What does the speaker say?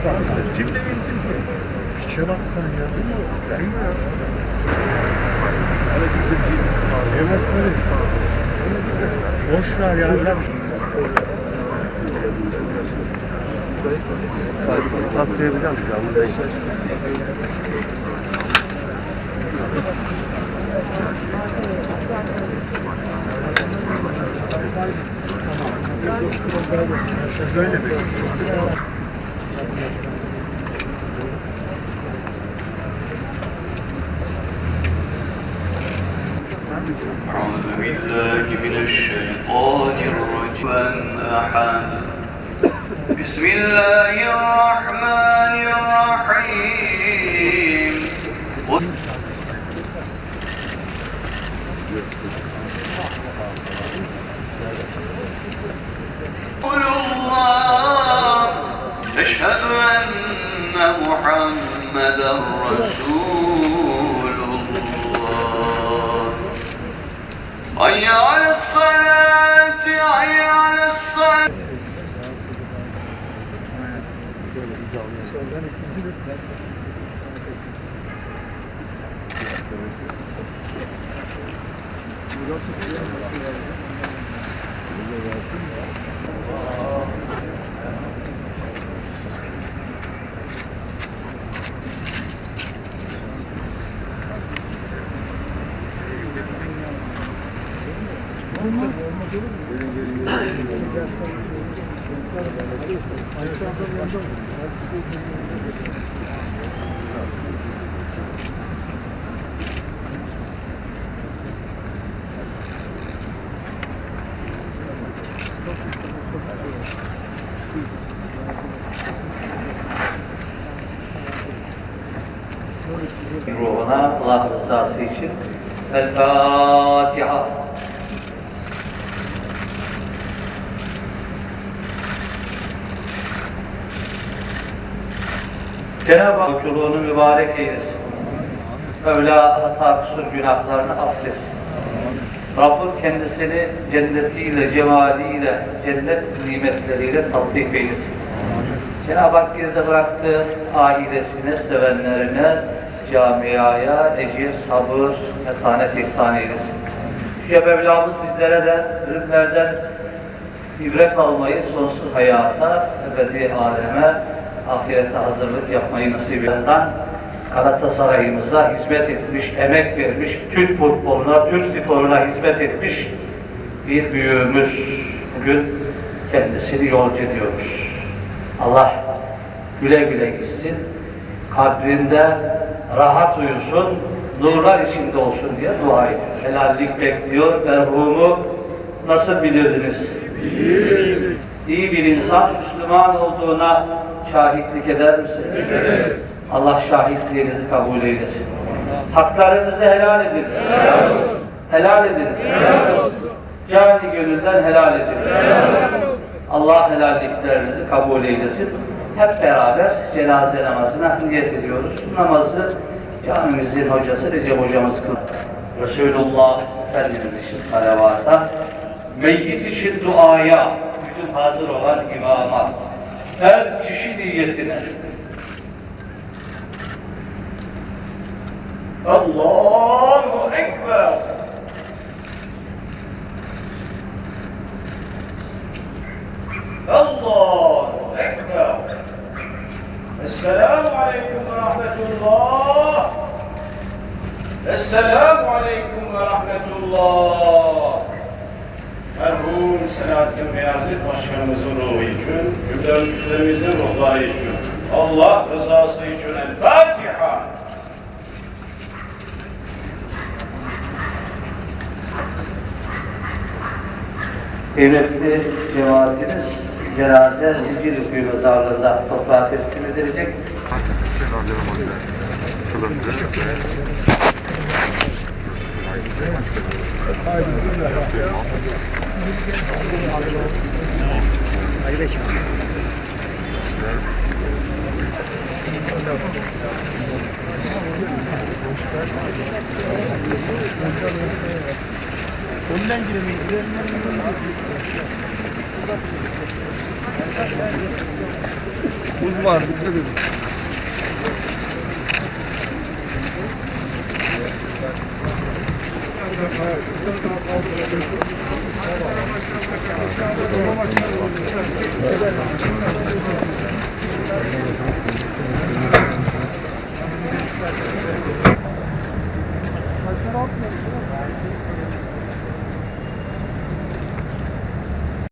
Kimde bildim ki? Piçe bak sen ya. Değil mi ya? Yemez tabii. Boş ver ya. Sen... Atlayabilen canlı Böyle mi? أعوذ بالله من الشيطان الرجيم. أحد. بسم الله الرحمن الرحيم قل الله أشهد أن محمدا رسول الله. حي على الصلاة حي على الصلاة. ruhuna Allah rızası için El Fatiha. Cenab-ı Hak yolculuğunu mübarek eylesin. Mevla hata kusur günahlarını affetsin. Rabbim kendisini cennetiyle, cemaliyle, cennet nimetleriyle taltif eylesin. Cenab-ı Hak geride bıraktığı ailesine, sevenlerine, camiaya ecir, sabır, metanet ihsan eylesin. Yüce Mevlamız bizlere de ölümlerden ibret almayı, sonsuz hayata, ebedi aleme, ahirete hazırlık yapmayı nasip eden Galatasaray'ımıza hizmet etmiş, emek vermiş, Türk futboluna, Türk sporuna hizmet etmiş bir büyüğümüz. Bugün kendisini yolcu ediyoruz. Allah güle güle gitsin, kabrinde rahat uyusun, nurlar içinde olsun diye dua ediyor. Helallik bekliyor, merhumu nasıl bilirdiniz? İyi bir insan, Müslüman olduğuna şahitlik eder misiniz? Allah şahitliğinizi kabul eylesin. Haklarınızı helal ediniz. Helal ediniz. Cani gönülden helal ediniz. Allah helalliklerinizi kabul eylesin. Hep beraber cenaze namazına niyet ediyoruz. Namazı camimizin hocası Recep hocamız kıldı. Resulullah Efendimiz için salavata, meyyit için duaya, bütün hazır olan imama, her kişi niyetine Allahu Ekber. Allahu Ekber. Esselamu Aleyküm ve Rahmetullah. Esselamu Aleyküm ve Rahmetullah merhum Selahattin Beyazıt Başkanımızın ruhu için, cümle ruhları için, Allah rızası için El Fatiha. Kıymetli cemaatimiz cenaze Zincirlikuyu mezarlığında toprağa teslim edilecek. Haydi, Önden giremeyiz. Buz var. Dikkat edin. Thank you.